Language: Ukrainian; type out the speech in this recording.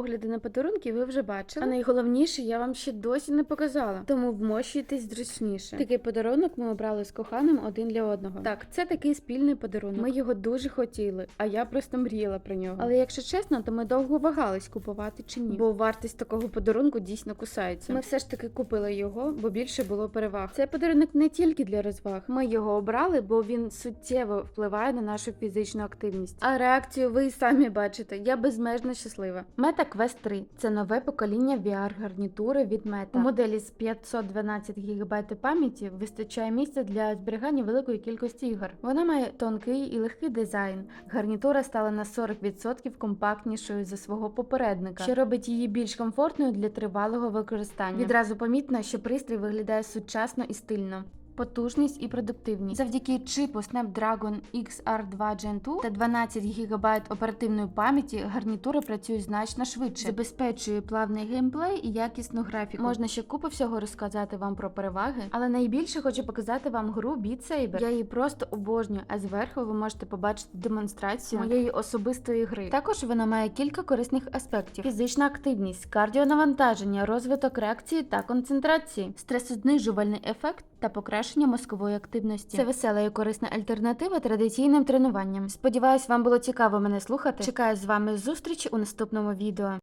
огляди на подарунки ви вже бачили. А найголовніше я вам ще досі не показала. Тому вмощуйтесь зручніше. Такий подарунок ми обрали з коханим один для одного. Так, це такий спільний подарунок. Ми його дуже хотіли, а я просто мріяла про нього. Але якщо чесно, то ми довго вагались купувати чи ні. Бо вартість такого подарунку дійсно кусається. Ми все ж таки купили його, бо більше було переваг. Цей подарунок не тільки для розваг. Ми його обрали, бо він суттєво впливає на нашу фізичну активність. А реакцію ви самі бачите. Я безмежно щаслива. Meta Quest 3 – це нове покоління VR-гарнітури від Meta. У моделі з 512 ГБ пам'яті вистачає місця для зберігання великої кількості ігор. Вона має тонкий і легкий дизайн. Гарнітура стала на 40% компактнішою за свого попередника, що робить її більш комфортною для тривалого використання. Відразу помітно, що пристрій виглядає сучасно і стильно. Потужність і продуктивність завдяки чипу Snapdragon XR2 Gen 2 та 12 ГБ оперативної пам'яті гарнітура працює значно швидше, забезпечує плавний геймплей і якісну графіку. Можна ще купу всього розказати вам про переваги, але найбільше хочу показати вам гру Beat Saber. Я її просто обожнюю, а зверху ви можете побачити демонстрацію моєї особистої гри. Також вона має кілька корисних аспектів: фізична активність, кардіонавантаження, розвиток реакції та концентрації, стресознижувальний ефект та покращення мозкової активності. Це весела і корисна альтернатива традиційним тренуванням. Сподіваюсь, вам було цікаво мене слухати. Чекаю з вами зустрічі у наступному відео.